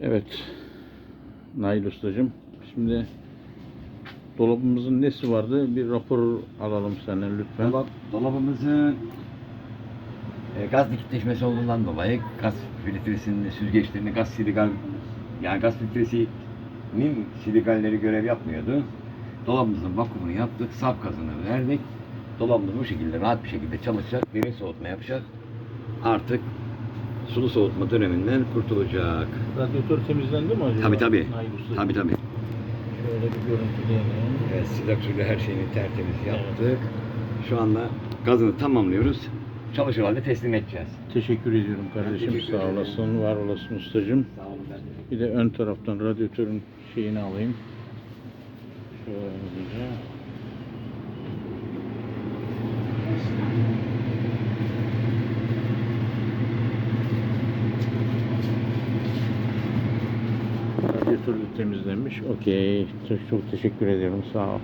Evet. Nail Ustacığım. Şimdi dolabımızın nesi vardı? Bir rapor alalım senden lütfen. Dolap, dolabımızın e, gaz likitleşmesi olduğundan dolayı gaz filtresinin süzgeçlerinde gaz siligal yani gaz filtresinin siligalleri görev yapmıyordu. Dolabımızın vakumunu yaptık, saf gazını verdik. Dolabımız bu şekilde rahat bir şekilde çalışacak, derin soğutma yapacak. Artık sulu soğutma döneminden kurtulacak. Radyatör temizlendi mi acaba? Tabi tabi. Nail Ustacığım? Tabi tabi. Şöyle bir görüntüleyelim. Evet, sıcak suyla her şeyini tertemiz yaptık. Şu anda gazını tamamlıyoruz. Çalışır halde teslim edeceğiz. Teşekkür ediyorum kardeşim. teşekkür Sağ ederim. olasın, var olasın ustacığım. Sağ olun ben. Bir de ön taraftan radyatörün şeyini alayım. Şöyle. Radyatör de temizlenmiş. Okey. Çok, çok teşekkür ediyorum. Sağ ol.